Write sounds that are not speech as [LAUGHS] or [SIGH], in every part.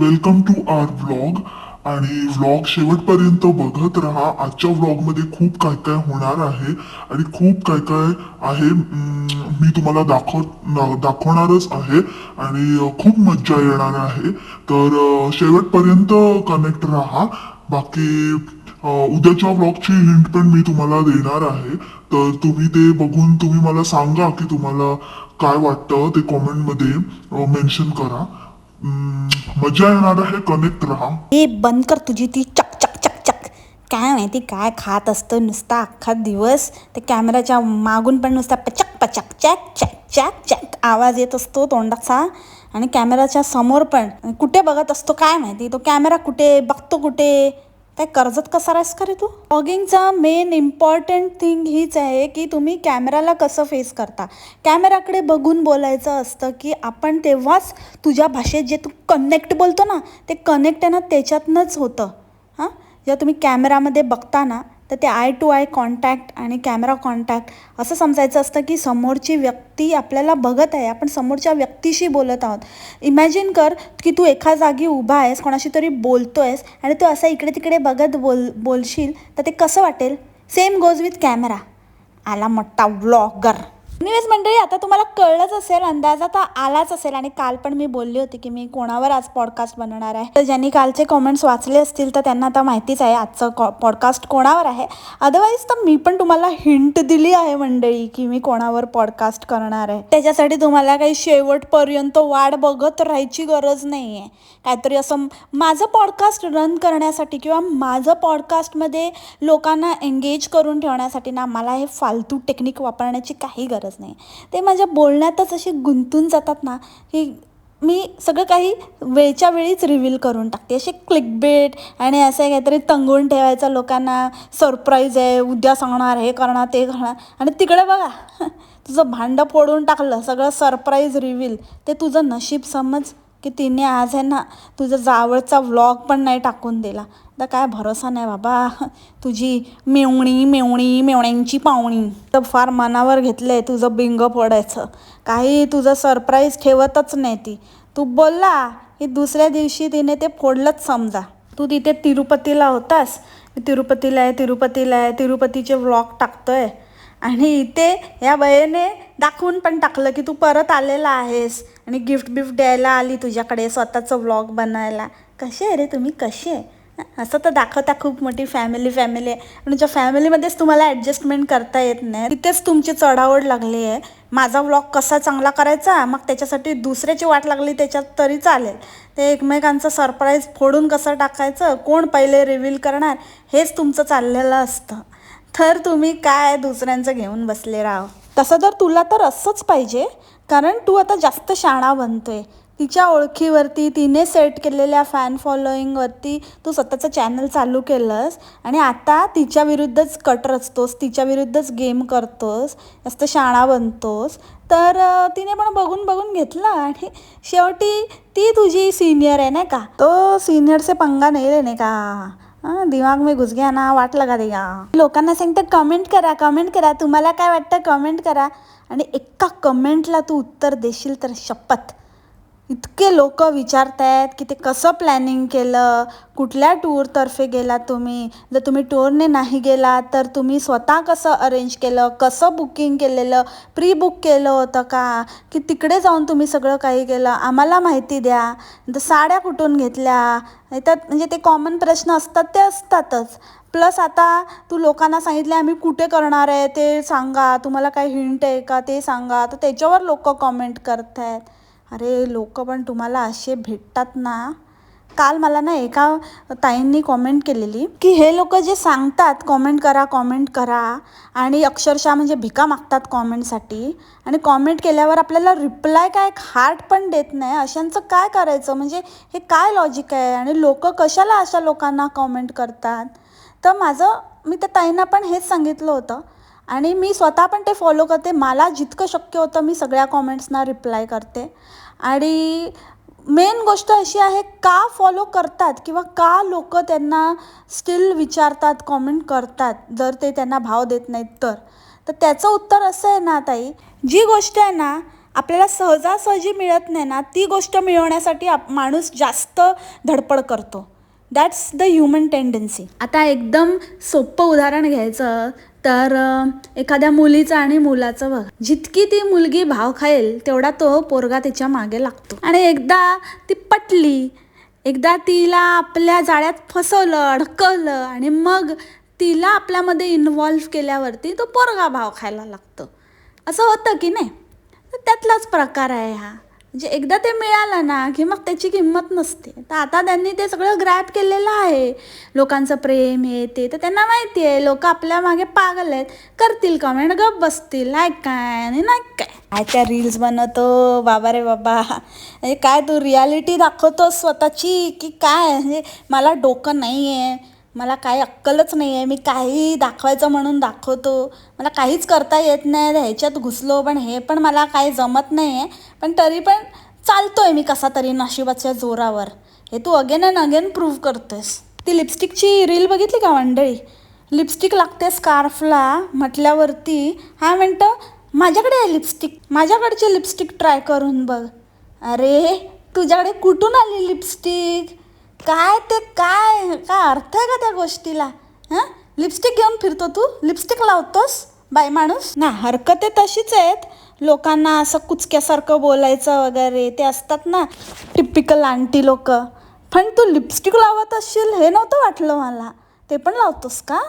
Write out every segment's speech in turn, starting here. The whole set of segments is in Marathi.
वेलकम टू आर व्लॉग आणि व्लॉग शेवटपर्यंत बघत राहा. आजच्या व्लॉगमध्ये खूप काय काय होणार आहे आणि खूप काय काय आहे मी तुम्हाला दाखव दाखवणारच आहे. आणि खूप मज्जा येणार आहे. तर शेवटपर्यंत कनेक्ट राहा. बाकी उद्याच्या व्लॉगची हिंट पण मी तुम्हाला देणार आहे. तर तुम्ही ते बघून तुम्ही मला सांगा की तुम्हाला काय वाटतं ते कॉमेंटमध्ये मेन्शन करा. मजा येणार आहे कनेक्ट राहा. ए बंद कर तुझी ती. चक चक चक चक. काय माहिती काय खात असतं नुसता अख्खा दिवस. ते कॅमेराच्या मागून पण नुसता पचक पचक चॅक चॅक चॅक चॅक आवाज येत असतो तोंडाचा. आणि कॅमेराच्या समोर पण. कुठे बघत असतो काय माहिती तो कॅमेरा कुठे बघतो कुठे? त्या कर्जत कसा राहीस का रे तू? ब्लॉगिंगचा मेन इम्पॉर्टंट थिंग हीच आहे की तुम्ही कॅमेराला कसं फेस करता. कॅमेराकडे बघून बोलायचं असतं की आपण तेव्हाच तुझ्या भाषेत जे तू कनेक्ट बोलतो ना ते कनेक्ट आहे ना त्याच्यातनंच होतं. हां? जेव्हा तुम्ही कॅमेरामध्ये बघता ना तर ते आय टू आय कॉन्टॅक्ट आणि कॅमेरा कॉन्टॅक्ट असं समजायचं असतं की समोरची व्यक्ती आपल्याला बघत आहे. आपण समोरच्या व्यक्तीशी बोलत आहोत. इमॅजिन कर की तू एका जागी उभा आहेस कोणाशी तरी बोलतो आहेस आणि तू असं इकडे तिकडे बघत बोल बोलशील तर ते कसं वाटेल? सेम गोज विथ कॅमेरा आला मोठा व्लॉगर एनिवेज मंडळी आता तुम्हाला कळलंच असेल अंदाज आता आलाच असेल आणि काल पण मी बोलली होती की मी कोणावर आज पॉडकास्ट बनवणार आहे. तर ज्यांनी कालचे कॉमेंट्स वाचले असतील तर त्यांना आता माहितीच आहे आजचं कॉ पॉडकास्ट कोणावर आहे. अदरवाईज तर मी पण तुम्हाला हिंट दिली आहे मंडळी की मी कोणावर पॉडकास्ट करणार आहे. त्याच्यासाठी तुम्हाला काही शेवटपर्यंत वाट बघत राहायची गरज नाही आहे काहीतरी असं माझं पॉडकास्ट रन करण्यासाठी किंवा माझं पॉडकास्टमध्ये लोकांना एंगेज करून ठेवण्यासाठी ना मला हे फालतू टेक्निक वापरण्याची काही गरज नाही. ते माझ्या बोलण्यातच असे गुंतून जातात ना की मी सगळं काही वेळच्या वेळीच रिव्हील करून टाकते. असे क्लिकबेट आणि असं काहीतरी तंगून ठेवायचं लोकांना सरप्राईज आहे उद्या सांगणार हे करणार ते करणार. आणि तिकडे बघा [LAUGHS] तुझं भांडं फोडून टाकलं सगळं सरप्राईज रिव्हील ते तुझं नशीब समज. की तिने आज आहे ना तुझं जावळचा व्लॉग पण नाही टाकून दिला. तर काय भरोसा नाही बाबा. तुझी मेवणी मेवणी मेवण्यांची पावणी तर फार मनावर घेतलं आहे तुझं बिंग पडायचं काही तुझं सरप्राईज ठेवतच नाही ती. तू बोलला की दुसऱ्या दिवशी तिने ते फोडलंच समजा. तू तिथे तिरुपतीला होतास. तिरुपतीला आहे तिरुपतीला आहे तिरुपतीचे व्लॉग टाकतोय. आणि इथे या वयेने दाखवून पण टाकलं की तू परत आलेला आहेस. आणि गिफ्ट बिफ्ट द्यायला आली तुझ्याकडे स्वतःचं व्लॉग बनायला. कसे आहे रे तुम्ही? कसे आहे? असं तर दाखवता खूप मोठी फॅमिली फॅमिली आहे आणि तुमच्या फॅमिलीमध्येच तुम्हाला ॲडजस्टमेंट करता येत नाही तिथेच तुमची चढावड लागली आहे. माझा व्लॉग कसा चांगला करायचा? मग त्याच्यासाठी दुसऱ्याची वाट लागली त्याच्यात तरी चालेल. ते एकमेकांचं सरप्राईज फोडून कसं टाकायचं? कोण पहिले रिव्हील करणार? हेच तुमचं चाललेलं असतं. तर तुम्ही काय दुसऱ्यांचं घेऊन बसले राह तसं तर तुला तर असंच पाहिजे. कारण तू आता जास्त शाणा बनतोय. तिच्या ओळखीवरती तिने सेट केलेल्या फॅन फॉलोईंगवरती तू स्वतःचं चॅनल चालू केलंस आणि आता तिच्या विरुद्धच कट रचतोस तिच्या विरुद्धच गेम करतोस जास्त शाणा बनतोस. तर तिने पण बघून बघून घेतलं आणि शेवटी ती तुझी सिनियर आहे नाही का? तो सिनियरचे पंगा नाही नाही का? दिमाग मी घुस घ्या ना वाट लगा देगा. लोकांना सांगतं कमेंट करा कमेंट करा. तुम्हाला काय वाटतं कमेंट करा. आणि एका कमेंटला तू उत्तर देशील तर शपथ. इतके लोक विचारतायत की ते कसं प्लॅनिंग केलं कुठल्या टूरतर्फे गेला तुम्ही? जर तुम्ही टूरने नाही गेला तर तुम्ही स्वतः कसं अरेंज केलं? कसं बुकिंग केलेलं? प्री बुक केलं होतं का? की तिकडे जाऊन तुम्ही सगळं काही केलं? आम्हाला माहिती द्या. तर साड्या कुठून घेतल्या? त्यात म्हणजे ते कॉमन प्रश्न असतात ते असतातच. प्लस आता तू लोकांना सांगितलं आम्ही कुठे करणार आहे ते सांगा. तुम्हाला काय हिंट आहे का ते सांगा. तर त्याच्यावर लोक कॉमेंट करत आहेत अरे लोक पण तुम्हाला असे भेटतात ना. काल मला ना एका ताईंनी कॉमेंट केलेली की हे लोक जे सांगतात कॉमेंट करा कॉमेंट करा आणि अक्षरशः म्हणजे भिका मागतात कॉमेंटसाठी आणि कॉमेंट केल्यावर आपल्याला रिप्लाय काय हार्ट पण देत नाही. अशांचं काय करायचं? म्हणजे हे काय लॉजिक आहे? आणि लोक कशाला अशा लोकांना कॉमेंट करतात? तर माझं मी त्या ताईंना पण हेच सांगितलं होतं. आणि मी स्वतः पण ते फॉलो करते. मला जितकं शक्य होतं मी सगळ्या कॉमेंट्सना रिप्लाय करते. आणि मेन गोष्ट अशी आहे का फॉलो करतात किंवा का लोक त्यांना स्टील विचारतात कॉमेंट करतात जर ते त्यांना भाव देत नाहीत तर? तर त्याचं उत्तर असं आहे ना ताई जी गोष्ट आहे ना आपल्याला सहजासहजी मिळत नाही ना ती गोष्ट मिळवण्यासाठी आप माणूस जास्त धडपड करतो. दॅट्स द ह्युमन टेंडन्सी आता एकदम सोपं उदाहरण घ्यायचं तर एखाद्या मुलीचं आणि मुलाचं बघ. जितकी ती मुलगी भाव खाईल तेवढा तो पोरगा तिच्यामागे लागतो. आणि एकदा ती पटली एकदा तिला आपल्या जाळ्यात फसवलं अडकवलं आणि मग तिला आपल्यामध्ये इन्व्हॉल्व्ह केल्यावरती तो पोरगा भाव खायला लागतो. असं होतं की नाही? त्यातलाच प्रकार आहे हा. म्हणजे एकदा ते मिळालं ना की मग त्याची किंमत नसते. तर आता त्यांनी ते सगळं ग्रॅप केलेलं आहे. लोकांचं प्रेम हे ते. तर त्यांना माहिती आहे लोक आपल्या मागे पागल आहेत. करतील कमेंट गप बसतील. नाही काय आणि नाही काय. काय त्या रील्स बनवतो? बाबा रे बाबा. म्हणजे काय तू रियालिटी दाखवतो स्वतःची? की काय? म्हणजे मला डोकं नाही आहे मला काही अक्कलच नाही आहे मी काही दाखवायचं म्हणून दाखवतो. मला काहीच करता येत नाही ह्याच्यात घुसलो पण हे पण मला काही जमत नाही आहे पण तरी पण चालतो आहे मी कसा तरी नशिबाच्या जोरावर. हे तू अगेन अँड अगेन प्रूव्ह करतोयस ती लिपस्टिकची रील बघितली का मंडळी? लिपस्टिक लागते स्कार्फला म्हटल्यावरती हा म्हणतं माझ्याकडे आहे लिपस्टिक माझ्याकडची लिपस्टिक ट्राय करून बघ. अरे तुझ्याकडे कुठून आली लिपस्टिक? काय ते काय? काय अर्थ आहे का त्या गोष्टीला? हां? लिपस्टिक घेऊन फिरतो तू? लिपस्टिक लावतोस? बाय माणूस? ना हरकते तशीच आहेत. लोकांना असं कुचक्यासारखं बोलायचं वगैरे ते असतात ना टिपिकल आंटी लोक. पण तू लिपस्टिक लावत असशील हे नव्हतं वाटलं मला. ते पण लावतोस का?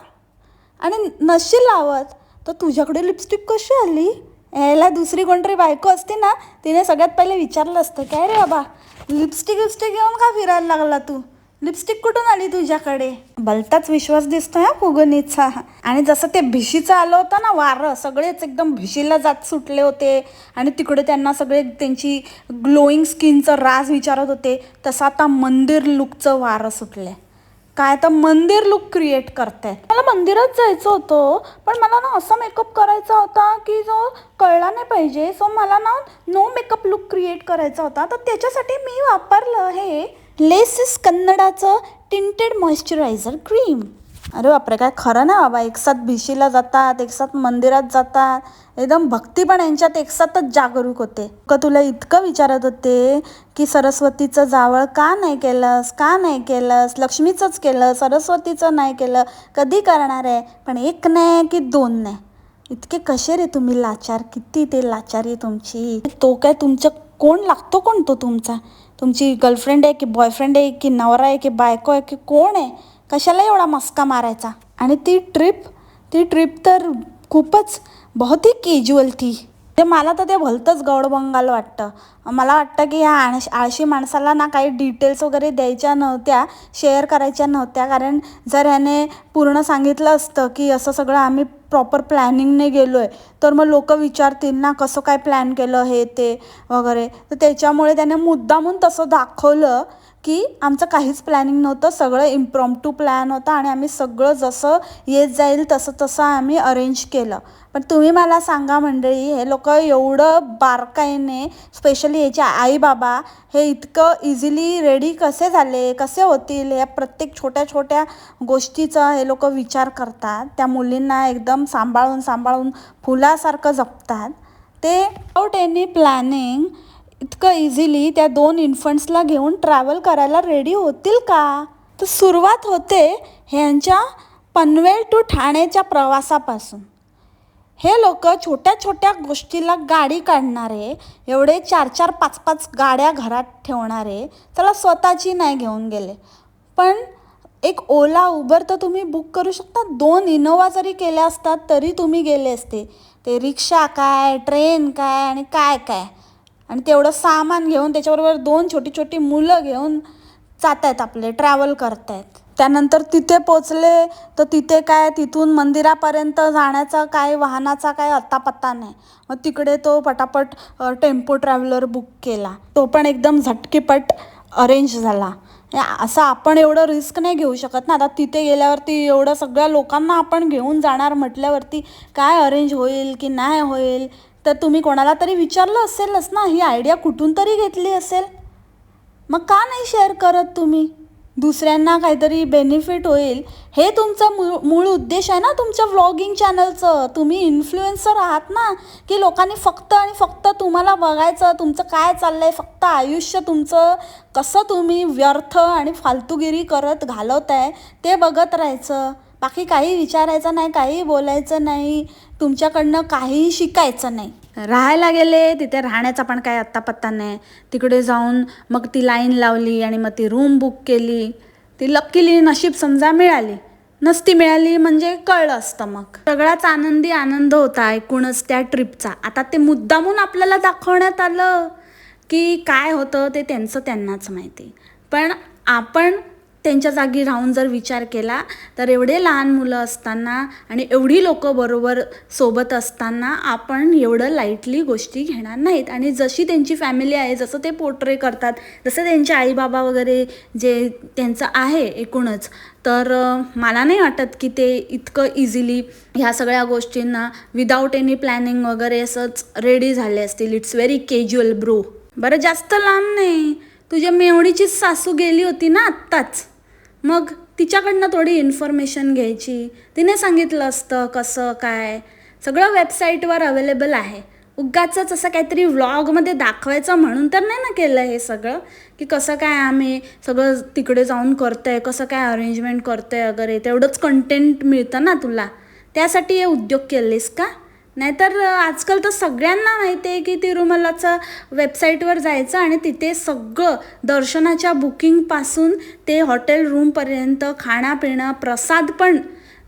आणि नशील लावत. तर तुझ्याकडे लिपस्टिक कशी आली? याला दुसरी कोणतरी बायको असते ना तिने सगळ्यात पहिले विचारलं असतं काय रे बाबा लिपस्टिक लिपस्टिक घेऊन का फिरायला लागला तू? लिपस्टिक कुठून आली तुझ्याकडे? भलताच विश्वास दिसतोय हा फुगणीचा आणि जसं ते भिशीचं आलं होतं ना वारं सगळेच एकदम भिशीला जात सुटले होते. आणि तिकडे त्यांना सगळे त्यांची ग्लोईंग स्किनचं राज विचारत होते तसं आता मंदिर लुकचं वारं सुटलंय. काय तर मंदिर लुक क्रिएट करते. मला मंदिरात जायचं होतं पण मला ना असा मेकअप करायचा होता की जो कळला नाही पाहिजे. सो मला ना नो मेकअप लुक क्रिएट करायचा होता. तर त्याच्यासाठी मी वापरलं हे लेसिस कन्नडाचं टिंटेड मॉइश्चरायझर क्रीम अरे बापरे काय खरं ना बाबा. एकसाथ भिशीला जातात एकसाथ मंदिरात जातात. एकदम भक्ती पण यांच्यात एकसाथच जागरूक होते. का तुला इतकं विचारत होते की सरस्वतीचं जावळ का नाही केलंस का नाही केलंस लक्ष्मीचंच केलं सरस्वतीचं नाही केलं कधी करणार आहे? पण एक नाही की दोन नाही. इतके कसे रे तुम्ही लाचार किती ते लाचार आहे तुमची. तो काय तुमचं कोण लागतो कोण तो तुमचा? तुमची गर्लफ्रेंड आहे की बॉयफ्रेंड आहे की नवरा आहे की बायको आहे की कोण आहे? कशाला एवढा मस्का मारायचा? आणि ती ट्रिप ती ट्रिप तर खूपच बहुत ही केज्युअल थी ते मला तर ते भलतंच गौडबंगाल वाटतं. मला वाटतं की ह्या आळशी आळशी माणसाला ना काही डिटेल्स वगैरे द्यायच्या नव्हत्या शेअर करायच्या नव्हत्या. कारण जर ह्याने पूर्ण सांगितलं असतं की असं सगळं आम्ही प्रॉपर प्लॅनिंगने गेलो आहे तर मग लोक विचारतील ना कसं काय प्लॅन केलं हे ते वगैरे. तर त्याच्यामुळे त्याने मुद्दामून तसं दाखवलं की आमचं काहीच प्लॅनिंग नव्हतं सगळं इम्प्रॉम्प्टू प्लॅन होता आणि आम्ही सगळं जसं येत जाईल तसं तसं आम्ही अरेंज केलं. पण तुम्ही मला सांगा मंडळी हे लोक एवढं बारकाईने स्पेशली याचे आई बाबा हे इतकं इझिली रेडी कसे झाले कसे होतील या प्रत्येक छोट्या छोट्या गोष्टीचा हे लोक विचार करतात. त्या मुलींना एकदम सांभाळून सांभाळून फुलासारखं जपतात. ते आउट एनी प्लॅनिंग इतकं इझिली त्या दोन इन्फंट्सला घेऊन ट्रॅव्हल करायला रेडी होतील का? तर सुरुवात होते ह्यांच्या पनवेल टू ठाण्याच्या प्रवासापासून. हे लोक छोट्या छोट्या गोष्टीला गाडी काढणारे एवढे चार चार पाच पाच गाड्या घरात ठेवणारे त्याला स्वतःची नाही घेऊन गेले. पण एक ओला उबर तर तुम्ही बुक करू शकता. दोन इनोवा जरी केल्या असतात तरी तुम्ही गेले असते. ते रिक्षा काय ट्रेन काय आणि काय काय. आणि तेवढं सामान घेऊन त्याच्याबरोबर दोन छोटी छोटी मुलं घेऊन जात आहेत आपले ट्रॅव्हल करतायत. त्यानंतर तिथे पोचले तर तिथे काय तिथून मंदिरापर्यंत जाण्याचा काय वाहनाचा काय अत्तापत्ता नाही. मग तिकडे तो पटापट टेम्पो ट्रॅव्हलर बुक केला. तो पण एकदम झटकीपट अरेंज झाला. या- असं आपण एवढं रिस्क नाही घेऊ शकत ना. आता तिथे गेल्यावरती एवढं सगळ्या लोकांना आपण घेऊन जाणार म्हटल्यावरती काय अरेंज होईल की नाही होईल? तर तुम्ही कोणाला तरी विचारलं असेलच ना ही आयडिया कुठून तरी घेतली असेल? मग का नाही शेअर करत तुम्ही? दुसऱ्यांना काहीतरी बेनिफिट होईल हे तुमचं मूळ मूळ उद्देश आहे ना तुमच्या व्लॉगिंग चॅनलचं तुम्ही इन्फ्लुएन्सर आहात ना की लोकांनी फक्त आणि फक्त तुम्हाला बघायचं तुमचं काय चाललं आहे फक्त आयुष्य तुमचं कसं तुम्ही व्यर्थ आणि फालतूगिरी करत घालवत आहे ते बघत राहायचं. बाकी काही विचारायचं नाही काही बोलायचं नाही तुमच्याकडनं काहीही शिकायचं नाही. राहायला गेले तिथे राहण्याचा पण काय आत्ता पत्ता नाही. तिकडे जाऊन मग ती लाईन लावली आणि मग ती रूम बुक केली. ती लक्कीली नशीब समजा मिळाली. नसती मिळाली म्हणजे कळलं असतं मग. सगळाच आनंदी आनंद होता एकूणच त्या ट्रिपचा. आता ते मुद्दामून आपल्याला दाखवण्यात आलं की काय होतं ते त्यांचं त्यांनाच माहिती. पण आपण त्यांच्या जागी राहून जर विचार केला तर एवढे लहान मुलं असताना आणि एवढी लोक बरोबर सोबत असताना आपण एवढं लाईटली गोष्टी घेणार नाहीत. आणि जशी त्यांची फॅमिली आहे जसं ते पोर्ट्रे करतात जसं त्यांचे आईबाबा वगैरे जे त्यांचं आहे एकूणच तर मला नाही वाटत की ते इतकं इझिली ह्या सगळ्या गोष्टींना विदाऊट एनी प्लॅनिंग वगैरे असंच रेडी झाले असतील. इट्स व्हेरी केज्युअल ब्रो बरं जास्त लांब नाही. तुझ्या मेवणीचीच सासू गेली होती ना आत्ताच? मग तिच्याकडनं थोडी इन्फॉर्मेशन घ्यायची. तिने सांगितलं असतं कसं काय. सगळं वेबसाईटवर अवेलेबल आहे. उगाच असं काहीतरी व्लॉगमध्ये दाखवायचं म्हणून तर नाही ना केलं हे सगळं. की कसं काय आम्ही सगळं तिकडे जाऊन करतोय कसं काय अरेंजमेंट करतोय वगैरे. तेवढंच कंटेंट मिळतं ना तुला. त्यासाठी हे उद्योग केलेस का? नाहीतर आजकाल तर सगळ्यांना माहिती आहे की तिरुमलाचं वेबसाईटवर जायचं आणि तिथे सगळं दर्शनाच्या बुकिंगपासून ते हॉटेल रूमपर्यंत खाण्यापिणं प्रसाद पण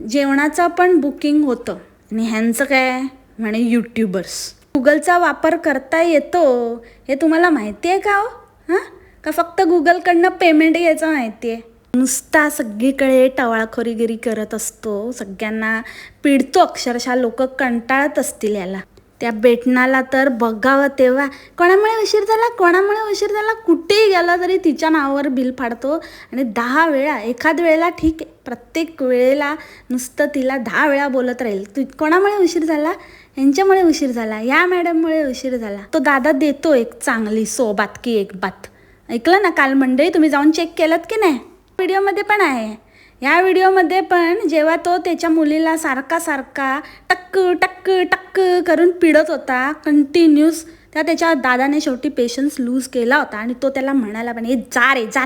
जेवणाचं पण बुकिंग होतं. आणि ह्यांचं काय? म्हणे यूट्यूबर्स गुगलचा वापर करता येतो. हे तुम्हाला माहिती आहे का हो? हां? का फक्त गुगलकडनं पेमेंट घ्यायचं माहिती आहे? नुसता सगळीकडे टवाळखोरीगिरी करत असतो. सगळ्यांना पिडतो अक्षरशः. लोक कंटाळत असतील याला. त्या बेटनाला तर बघावं तेव्हा कोणामुळे उशीर झाला? कोणामुळे उशीर झाला? कुठेही गेला तरी तिच्या नावावर बिल फाडतो. आणि दहा वेळा एखाद वेळेला ठीक आहे. प्रत्येक वेळेला नुसतं तिला दहा वेळा बोलत राहील. तू कोणामुळे उशीर झाला? यांच्यामुळे उशीर झाला? या मॅडममुळे उशीर झाला? तो दादा देतो एक चांगली सो बात की एक बात. ऐकलं ना काल मंडळी तुम्ही जाऊन चेक केलं की नाही? व्हिडिओमध्ये पण आहे. या व्हिडिओमध्ये पण जेव्हा तो त्याच्या मुलीला सारखा सारखा टक्क टक्क टक्क करून पिडत होता कंटिन्यूस त्या त्याच्या दादाने शेवटी पेशन्स लूज केला होता आणि तो त्याला म्हणायला पण हे जा रे जा.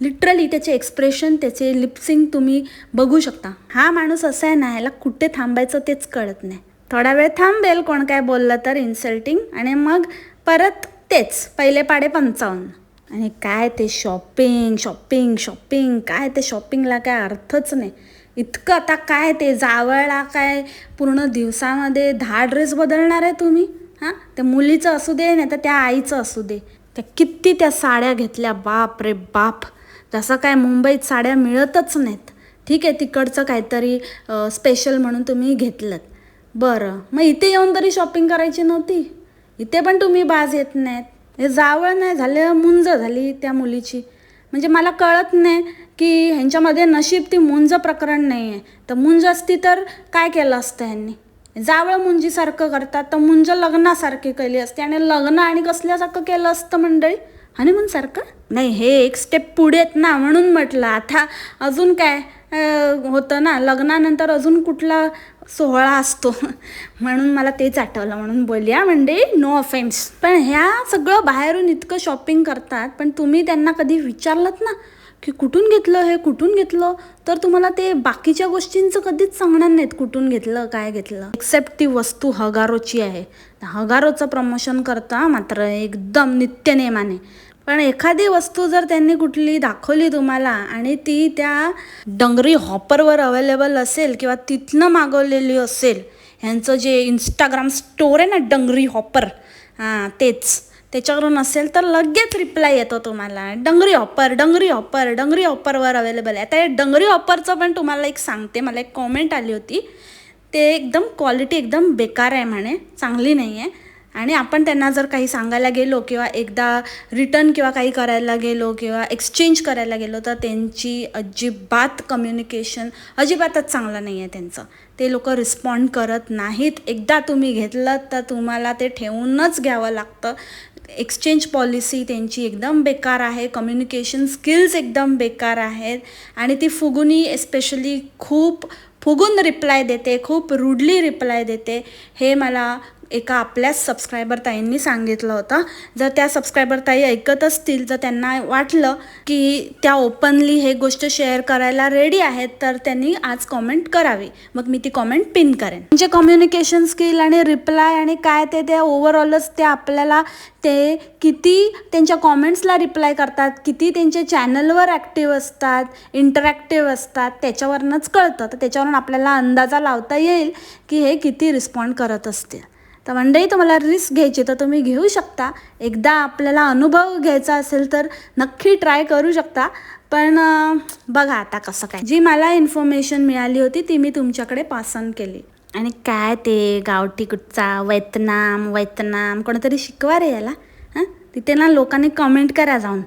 लिटरली त्याचे एक्सप्रेशन त्याचे लिपसिंग तुम्ही बघू शकता. हा माणूस असा आहे ना याला कुठे थांबायचं तेच कळत नाही. थोडा वेळ थांबेल कोण काय बोललं तर इन्सल्टिंग आणि मग परत तेच पहिले पाडे पंचावन्न. आणि काय ते शॉपिंग शॉपिंग शॉपिंग काय ते शॉपिंगला काय अर्थच नाही. इतकं आता काय ते जावळला काय पूर्ण दिवसामध्ये दहा ड्रेस बदलणार आहे तुम्ही? हां? त्या मुलीचं असू दे नाही तर त्या आईचं असू दे. त्या किती त्या साड्या घेतल्या बाप रे बाप. जसं काय मुंबईत साड्या मिळतच नाहीत. ठीक आहे तिकडचं काहीतरी स्पेशल म्हणून तुम्ही घेतलं बरं. मग इथे येऊन तरी शॉपिंग करायची नव्हती? इथे पण तुम्ही बाज येत नाहीत. हे जावळ नाही झालं मुंज झाली त्या मुलीची. म्हणजे मला कळत नाही की ह्यांच्यामध्ये नशीब ती मुंज प्रकरण नाही आहे तर मुंज असती तर काय केलं असतं ह्यांनी? जावळ मुंजीसारखं करतात तर मुंज लग्नासारखी केली असते. आणि लग्न आणि कसल्यासारखं केलं असतं मंडळी? हनीमून सारखं नाही हे एक स्टेप पुढे आहेत ना म्हणून म्हटलं. आता अजून काय होतं ना लग्नानंतर अजून कुठला सोहळा असतो. म्हणून मला तेच आठवलं. म्हणून बोलूया म्हणजे नो ऑफेन्स पण ह्या सगळं बाहेरून इतकं शॉपिंग करतात पण तुम्ही त्यांना कधी विचारलं ना की कुठून घेतलं हे कुठून घेतलं? तर तुम्हाला ते बाकीच्या गोष्टींचं कधीच सांगणार नाहीत कुठून घेतलं काय घेतलं. एक्सेप्ट ती वस्तू हगारोची आहे. हगारोचं प्रमोशन करता मात्र एकदम नित्यनेमाने पण एखादी वस्तू जर त्यांनी कुठली दाखवली तुम्हाला आणि ती त्या डंगरी हॉपरवर अवेलेबल असेल किंवा तिथनं मागवलेली असेल ह्यांचं जे इंस्टाग्राम स्टोर आहे ना डंगरी हॉपर हां तेच. त्याच्यावरून असेल तर लगेच रिप्लाय येतो तुम्हाला. Dungaree offer dungaree offer dungaree ऑपरवर available आहे. आता हे डंगरी ऑपरचं पण तुम्हाला एक सांगते. मला एक कॉमेंट आली होती. ते एकदम क्वालिटी एकदम बेकार आहे म्हणे. चांगली नाही आहे आणि आपण त्यांना जर काही सांगायला गेलो किंवा एकदा रिटर्न किंवा काही करायला गेलो किंवा एक्सचेंज करायला गेलो तर त्यांची अजिबात कम्युनिकेशन अजिबातच चांगलं नाही आहे त्यांचं. ते लोक रिस्पॉन्ड करत नाहीत. एकदा तुम्ही घेतलं तर तुम्हाला ते ठेवूनच घ्यावं लागतं. एक्सचेंज पॉलिसी त्यांची एकदम बेकार आहे. कम्युनिकेशन स्किल्स एकदम बेकार आहेत. आणि ती फुगुनी एस्पेशली खूप फुगून रिप्लाय देते खूप रुडली रिप्लाय देते. हे मला एका आपल्याच सबस्क्रायबर ताईंनी सांगितलं होतं. जर त्या सबस्क्रायबर ताई ऐकत असतील जर त्यांना वाटलं की त्या ओपनली हे गोष्ट शेअर करायला रेडी आहेत तर त्यांनी आज कॉमेंट करावी. मग मी ती कॉमेंट पिन करेन. म्हणजे कम्युनिकेशन स्किल आणि रिप्लाय आणि काय ते ते ओव्हरऑलच ते आपल्याला ते किती त्यांच्या कॉमेंट्सला रिप्लाय करतात किती त्यांच्या चॅनलवर ॲक्टिव्ह असतात इंटरॅक्टिव्ह असतात त्याच्यावरनंच कळतं. तर त्याच्यावरून आपल्याला अंदाजा लावता येईल की हे किती रिस्पॉन्ड करत असतील. तर मंडळी तुम्हाला रिस्क घ्यायची तर तुम्ही घेऊ शकता. एकदा आपल्याला अनुभव घ्यायचा असेल तर नक्की ट्राय करू शकता. पण बघा आता कसं काय. जी मला इन्फॉर्मेशन मिळाली होती ती मी तुमच्याकडे पासन केली. आणि काय ते गावठी कुठचा वैतनाम वैतनाम कोणतरी शिकवा रे याला. हां? तिथे ना लोकांनी कमेंट करा जाऊन.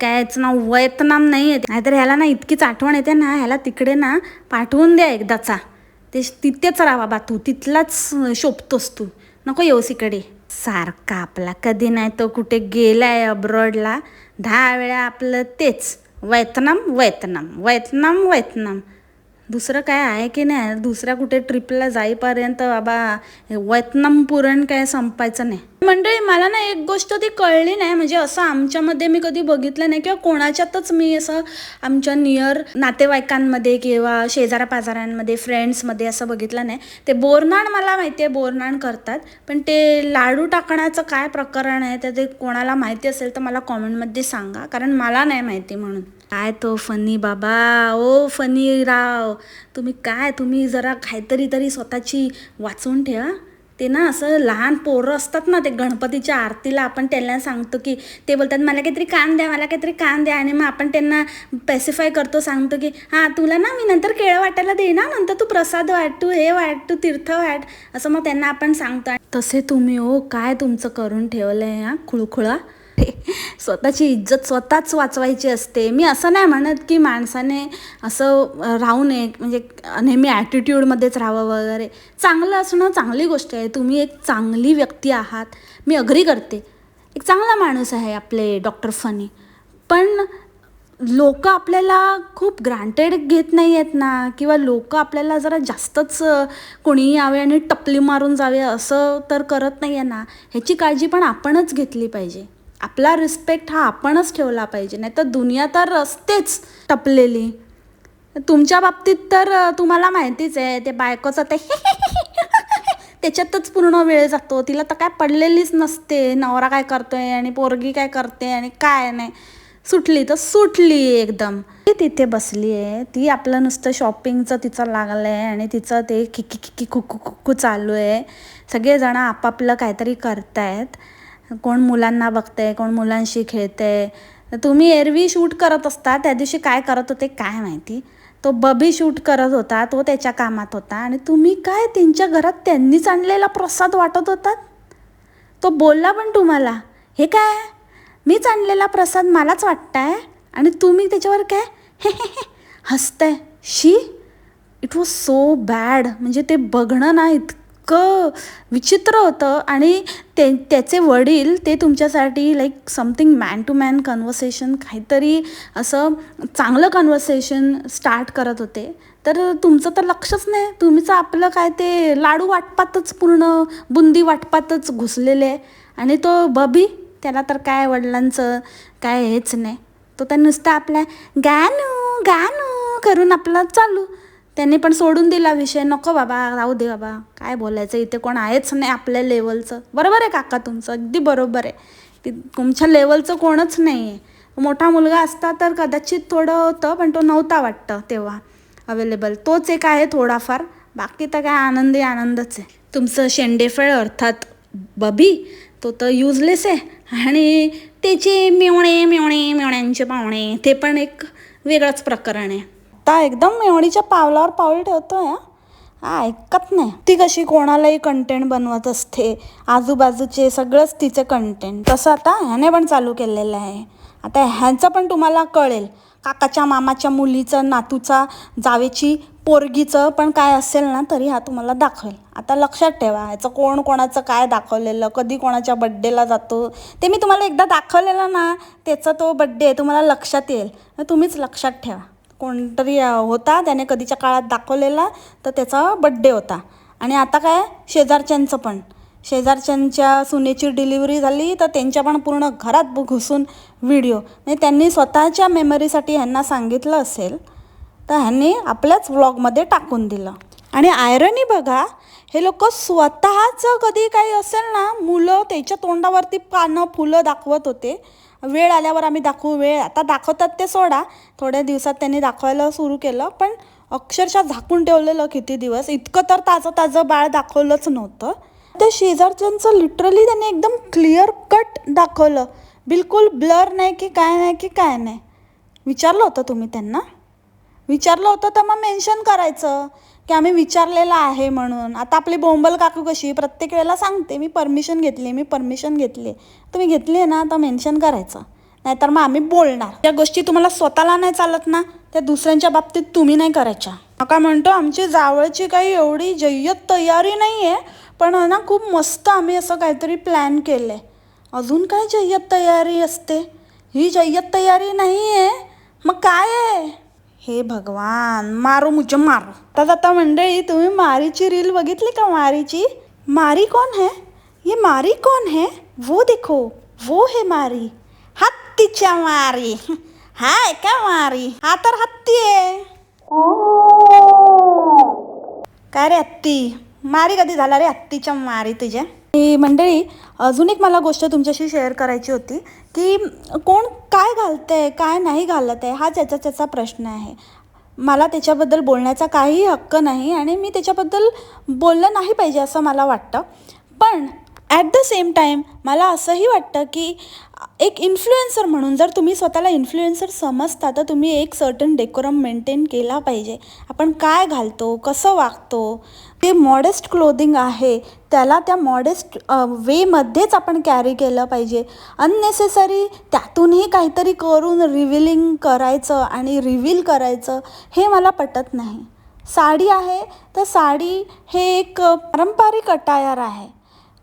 काय याचं नाव वैतनाम नाही आहे नाहीतर ह्याला ना इतकीच आठवण येते ना ह्याला तिकडे ना पाठवून द्या एकदाचा. ते तिथेच राहा बाबा तू तिथलाच शोभतोस तू. नको येऊस इकडे. सारखा आपला. कधी नाही तो कुठे गेलाय अब्रॉडला दहा वेळा आपलं तेच. वैतनाम वैतनाम वैतनाम वैतनाम. दुसरं काय आहे की नाही? दुसऱ्या कुठे ट्रिपला जाईपर्यंत बाबा हे वैतनाम पुरण काय संपायचं नाही. मंडळी मला ना एक गोष्ट ती कळली नाही. म्हणजे असं आमच्यामध्ये मी कधी बघितलं नाही किंवा कोणाच्यातच मी असं आमच्या नियर नातेवाईकांमध्ये किंवा शेजारा पाजाऱ्यांमध्ये फ्रेंड्समध्ये असं बघितलं नाही. ते बोरनाण मला माहिती आहे बोरनाण करतात. पण ते लाडू टाकण्याचं काय प्रकरण आहे तर ते कोणाला माहिती असेल तर मला कॉमेंटमध्ये सांगा. कारण मला नाही माहिती म्हणून. काय तो फनी बाबा? ओ फनी राव. तुम्ही काय? तुम्ही जरा काहीतरी तरी स्वतःची वाचून ठेवा. ते ना असं लहान पोरं असतात ना ते गणपतीच्या आरतीला आपण त्यांना सांगतो की ते बोलतात मला काहीतरी कान द्या मला काहीतरी कान द्या. आणि मग आपण त्यांना पॅसिफाय करतो सांगतो की हां तुला ना मी नंतर केळं वाटायला दे ना नंतर तू प्रसाद वाट तू हे वाट तू तीर्थ वाट. असं मग त्यांना आपण सांगतो. तसे तुम्ही ओ काय तुमचं करून ठेवलं आहे हा खुळखुळा? स्वतःची इज्जत स्वतःच वाचवायची असते. मी असं नाही म्हणत की माणसाने असं राहू नये. म्हणजे नेहमी ॲटिट्यूडमध्येच राहावं वगैरे. चांगलं असणं चांगली गोष्ट आहे. तुम्ही एक चांगली व्यक्ती आहात. मी अग्री करते. एक चांगला माणूस आहे आपले डॉक्टर फनी. पण लोक आपल्याला खूप ग्रांटेड घेत नाही आहेत ना? किंवा लोक आपल्याला जरा जास्तच कोणीही यावे आणि टपली मारून जावे असं तर करत नाही आहे ना? ह्याची काळजी पण आपणच घेतली पाहिजे. आपला रिस्पेक्ट हा आपणच ठेवला पाहिजे. नाही तर दुनिया तर असतेच टपलेली. तुमच्या बाबतीत तर तुम्हाला माहितीच आहे ते बायकोचं ते [LAUGHS] त्याच्यातच पूर्ण वेळ जातो. तिला तर काय पडलेलीच नसते. नवरा काय करतोय आणि पोरगी काय करते आणि काय नाही. सुटली तर सुटली एकदम. ती तिथे बसली आहे ती आपलं नुसतं शॉपिंगचं तिचं लागलं आहे आणि तिचं ते खिकी खिकी खुकू खुकू चालू आहे. सगळेजण आपापलं काहीतरी करतायत. कोण मुलांना बघते कोण मुलांशी खेळते तुम्ही एरवी शूट करत असता त्या दिवशी काय करत होते काय माहिती? तो बबी शूट करत होता तो त्याच्या कामात होता आणि तुम्ही काय त्यांच्या घरात त्यांनीच आणलेला प्रसाद वाटत होतात तो बोलला पण तुम्हाला हे काय? मीच आणलेला प्रसाद मलाच वाटताय आणि तुम्ही त्याच्यावर काय [LAUGHS] हसताय. शी? इट वॉज सो बॅड म्हणजे ते बघणं ना इतकं इतकं विचित्र होतं आणि ते त्याचे वडील ते तुमच्यासाठी like something man to man conversation काहीतरी असं चांगलं कन्व्हर्सेशन स्टार्ट करत होते. तर तुमचं तर लक्षच नाही. तुम्हीचं आपलं काय ते लाडू वाटपातच पूर्ण बुंदी वाटपातच घुसलेले. आहे आणि तो बबी त्याला तर काय वडिलांचं काय हेच नाही. तो तर नुसतं आपल्या गानू गानू करून आपलं चालू. त्यांनी पण सोडून दिला विषय. नको बाबा राहू दे बाबा. काय बोलायचं इथे कोण आहेच नाही आपल्या लेवलचं बरोबर आहे काका तुमचं अगदी बरोबर आहे. की तुमच्या लेवलचं कोणच नाही आहे मोठा मुलगा असता तर कदाचित थोडं होतं पण तो नव्हता वाटतं तेव्हा अवेलेबल तोच एक आहे थोडाफार. बाकी तर काय आनंदी आनंदच आहे. तुमचं शेंडेफळ अर्थात बबी तो तर युजलेस आहे. आणि त्याचे मेवणे मेवणे मेवण्यांचे पाहुणे ते पण एक वेगळंच प्रकरण आहे. आता एकदम मेवणीच्या पावलावर पाऊल ठेवतोय हा. हा ऐकत नाही. ती कशी कोणालाही कंटेंट बनवत असते आजूबाजूचे सगळंच तिचे कंटेंट तसं आता ह्याने पण चालू केलेलं आहे. आता ह्यांचं पण तुम्हाला कळेल काकाच्या मामाच्या मुलीचं नातूचा जावेची पोरगीचं पण काय असेल ना तरी हा तुम्हाला दाखवेल. आता लक्षात ठेवा ह्याचं कोण कोणाचं काय दाखवलेलं कधी कोणाच्या बड्डेला जातो ते मी तुम्हाला एकदा दाखवलेलं ना त्याचा तो बड्डे तुम्हाला लक्षात येईल. तुम्हीच लक्षात ठेवा. कोणतरी होता त्याने कधीच्या काळात दाखवलेला तर त्याचा बड्डे होता. आणि आता काय शेजारच्यांचं पण. शेजारच्यांच्या सुनेची डिलिव्हरी झाली तर त्यांच्या पण पूर्ण घरात घुसून व्हिडिओ म्हणजे त्यांनी स्वतःच्या मेमरीसाठी ह्यांना सांगितलं असेल तर ह्यांनी आपल्याच व्लॉगमध्ये टाकून दिलं. आणि आयरनी बघा हे लोक स्वतःचं कधी काही असेल ना मुलं त्याच्या तोंडावरती पानं फुलं दाखवत होते वेळ आल्यावर आम्ही दाखवू वेळ. आता दाखवतात ते सोडा. थोड्या दिवसात त्यांनी दाखवायला सुरू केलं पण अक्षरशः झाकून ठेवलेलं किती दिवस? इतकं तर ताजं ताजं बाळ दाखवलंच नव्हतं. त्या शेजारच्यांचं लिटरली त्यांनी एकदम क्लिअर कट दाखवलं. बिलकुल ब्लर नाही की काय नाही की काय नाही. विचारलं होतं तुम्ही त्यांना? विचारलं होतं तर मग मेन्शन करायचं. की आम्ही विचारलेलं आहे म्हणून. आता आपली बोंबल काकू कशी? प्रत्येक वेळेला सांगते मी परमिशन घेतली मी परमिशन घेतली. तुम्ही घेतली आहे ना तर मेन्शन करायचं. नाहीतर मग आम्ही बोलणार. त्या गोष्टी तुम्हाला स्वतःला नाही चालत ना त्या दुसऱ्यांच्या बाबतीत तुम्ही नाही करायच्या. नका म्हणतो आमची जावळची काही एवढी जय्यत तयारी नाही आहे पण ना खूप मस्त आम्ही असं काहीतरी प्लॅन केलं आहे अजून काय जय्यत तयारी असते? ही जय्यत तयारी नाही आहे मग काय आहे? हे भगवान मारो मुझे मारो. आता मंडळी तुम्ही मारीची रील बघितली का मारीची? मारी कौन है? ये मारी कौन है? वो देखो वो है मारी. हत्तीच्या मारी. हाय का मारी? हा तर हत्ती आहे. काय रे हत्ती? मारी कधी झाला रे हत्तीच्या मारी तुझ्या? मंडळी अजून एक मला गोष्ट तुमच्याशी शेअर करायची होती की कोण काय घालतंय काय नाही घालत आहे हा त्याचा त्याचा प्रश्न आहे. मला त्याच्याबद्दल बोलण्याचा काही हक्क नाही आणि मी त्याच्याबद्दल बोललं नाही पाहिजे असं मला वाटतं. पण ॲट द सेम टाईम मला असंही वाटतं की एक इन्फ्लुएन्सर म्हणून जर तुम्ही स्वतःला इन्फ्लुएन्सर समजता तर तुम्ही एक सर्टन डेकोरम मेंटेन केला पाहिजे. आपण काय घालतो कसं वागतो ते मॉडेस्ट क्लोदिंग आहे त्याला त्या मॉडेस्ट वेमध्येच आपण कॅरी केलं पाहिजे. अननेसेसरी त्यातूनही काहीतरी करून रिव्हिलिंग करायचं आणि रिव्हील करायचं हे मला पटत नाही. साडी आहे तर साडी हे एक पारंपरिक अटायर आहे.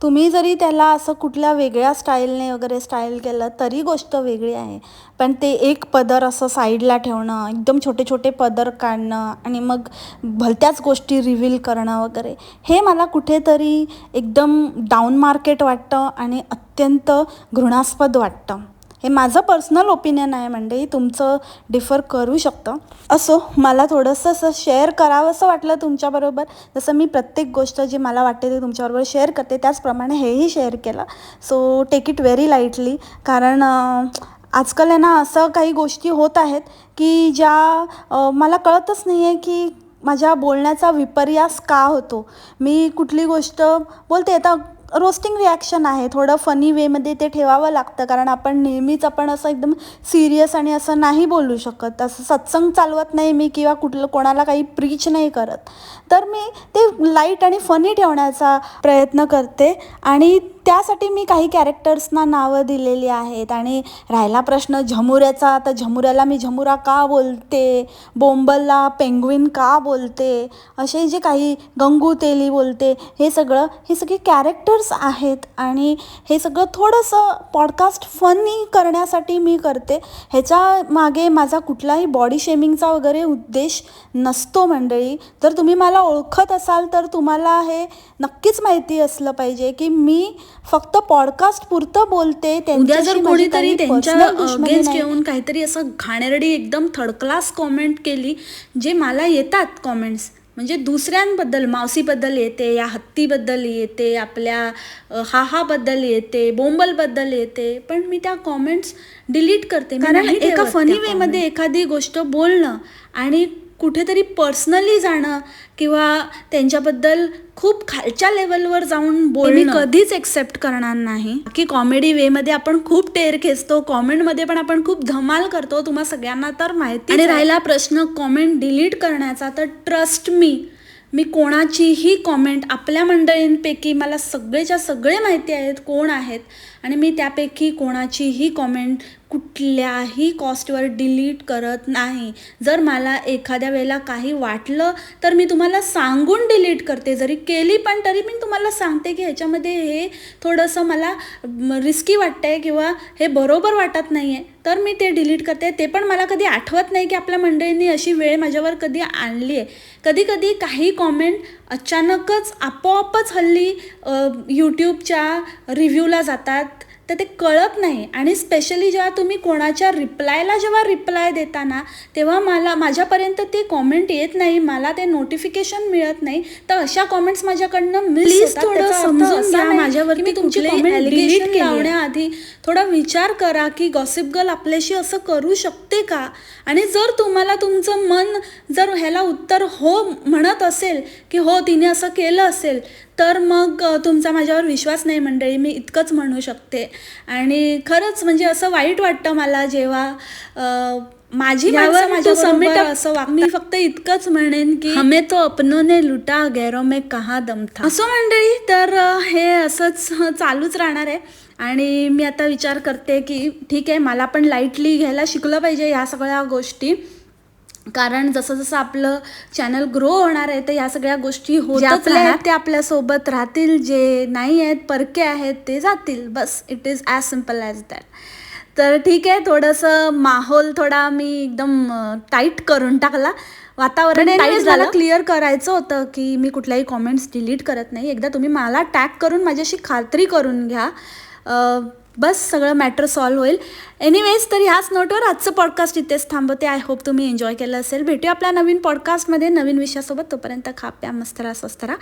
तुम्ही जरी त्याला असं कुठल्या वेगळ्या स्टाईलने वगैरे स्टाईल केलं तरी गोष्ट वेगळी आहे. पण ते एक पदर असं साईडला ठेवणं एकदम छोटे छोटे पदर काढणं आणि मग भलत्याच गोष्टी रिव्हील करणं वगैरे हे मला कुठेतरी एकदम डाऊन मार्केट वाटतं आणि अत्यंत घृणास्पद वाटतं. हे माझं पर्सनल ओपिनियन आहे म्हणजे तुमचं डिफर करू शकतं. असो मला थोडंसं असं शेअर करावं असं वाटलं तुमच्याबरोबर. जसं मी प्रत्येक गोष्ट जी मला वाटते ते तुमच्याबरोबर शेअर करते त्याचप्रमाणे हेही शेअर केलं. So take it very lightly कारण आजकाल आहे ना असं काही गोष्टी होत आहेत की ज्या मला कळतच नाही आहे की माझ्या बोलण्याचा विपर्यास का होतो. मी कुठली गोष्ट बोलते आता रोस्टिंग रिॲक्शन आहे. थोडं फनी वेमध्ये ते ठेवावं लागतं. कारण आपण नेहमीच आपण असं एकदम सिरियस आणि असं नाही बोलू शकत. असं सत्संग चालवत नाही मी किंवा कुठलं कोणाला काही प्रीच नाही करत. तर मी ते लाइट आणि फनी ठेवण्याचा प्रयत्न करते. आणि त्यासाठी मी काही कॅरेक्टर्सना नावं दिलेली आहेत. आणि राहिला प्रश्न झमुऱ्याचा तर झमुऱ्याला मी झमुरा का बोलते? बोंबलला पेंग्विन का बोलते? असे जे काही गंगू तेली बोलते हे सगळं हे सगळे कॅरेक्टर्स आहेत. आणि हे सगळं थोडंसं पॉडकास्ट फनी करण्यासाठी मी करते. ह्याच्या मागे माझा कुठलाही बॉडी शेमिंगचा वगैरे उद्देश नसतो मंडळी. जर तुम्ही मला ओळखत असाल तर तुम्हाला हे नक्कीच माहिती असलं पाहिजे की मी फक्त पॉडकास्ट पुरतं बोलते उद्या जर माझी कोणीतरी त्यांच्या अगेन्स्ट. येऊन काहीतरी असं घाणेरडी एकदम थर्ड क्लास कॉमेंट केली जे मला येतात कॉमेंट्स म्हणजे दुसऱ्यांबद्दल मावशीबद्दल येते या हत्तीबद्दल येते आपल्या हाहाबद्दल येते बोंबलबद्दल येते पण मी त्या कॉमेंट्स डिलीट करते कारण एका ठेवत funny त्या way मध्ये एखादी गोष्ट बोलणं आणि कुठेतरी पर्सनली जाणं किंवा त्यांच्याबद्दल खूप खालच्या लेवलवर जाऊन बोलणं. कधीच एक्सेप्ट करणार नाही. की कॉमेडी वेमध्ये आपण खूप टेर खेचतो कॉमेंटमध्ये पण आपण खूप धमाल करतो तुम्हा सगळ्यांना तर माहिती आणि राहिला प्रश्न कॉमेंट डिलीट करण्याचा तर ट्रस्ट मी मी कोणाचीही कॉमेंट आपल्या मंडळींपैकी मला सगळेच्या सगळे माहिती आहेत कोण आहेत. आणि मी त्यापैकी कोणाचीही कॉमेंट कुठल्याही कॉस्टवर डिलीट करत नाही. जर मला एखाद्या वेळेला काही वाटलं तर मी तुम्हाला सांगून डिलीट करते. जरी केली पण तरी मी तुम्हाला सांगते की ह्याच्यामध्ये हे थोडंसं मला रिस्की वाटतंय किंवा हे बरोबर वाटत नाही आहे तर मी ते डिलीट करते. ते पण मला कधी आठवत नाही की आपल्या मंडळींनी अशी वेळ माझ्यावर कधी आणली आहे कधी कधी काही कॉमेंट अचानकच आपोआपच हल्ली यूट्यूबच्या रिव्ह्यूला जातात. तर ते कळत नाही आणि स्पेशली जेव्हा तुम्ही कोणाच्या रिप्लायला जेव्हा रिप्लाय देता ना तेव्हा मला माझ्यापर्यंत ते कॉमेंट येत नाही मला ते नोटिफिकेशन मिळत नाही तर अशा कॉमेंट्स माझ्याकडनं मिस होतात. थोडं समजून घ्या की मी तुमची आहे. लावण्याआधी थोडा विचार करा की गॉसिप गर्ल आपल्याशी असं करू शकते का आणि जर तुम्हाला तुमचं मन जर ह्याला उत्तर हो म्हणत असेल की हो तिने असं केलं असेल तर मग तुमचा माझ्यावर विश्वास नाही मंडळी मी इतकंच म्हणू शकते. आणि खरंच म्हणजे असं वाईट वाटतं मला जेव्हा माझी असं वागतात. मी फक्त इतकंच म्हणेन की हमें तो अपनों ने लुटा गैरों में कहा दम था? असं मंडळी तर हे असंच चालूच राहणार आहे. आणि मी आता विचार करते की ठीक आहे मला पण लाईटली घ्यायला शिकलं पाहिजे ह्या सगळ्या गोष्टी. कारण जसं जसं आपलं चॅनल ग्रो होणार आहे तर ह्या सगळ्या गोष्टी होत ते आपल्यासोबत राहतील जे नाही आहेत परके आहेत ते जातील. बस it is as simple as that तर ठीक आहे थोडंसं माहोल थोडा मी एकदम टाईट करून टाकला. वातावरण मला झालं. क्लिअर करायचं होतं की मी कुठल्याही कॉमेंट्स डिलीट करत नाही. एकदा तुम्ही मला टॅग करून माझ्याशी खात्री करून घ्या. बस सगळं मॅटर सॉल्व्ह होईल. एनिवेज तर ह्याच नोटवर आजचं पॉडकास्ट इथेच थांबवते. आय होप तुम्ही एन्जॉय केलं असेल. भेटूया आपल्या नवीन पॉडकास्टमध्ये नवीन विषयासोबत तोपर्यंत खा प्या मस्त राहा स्वस्त राहा.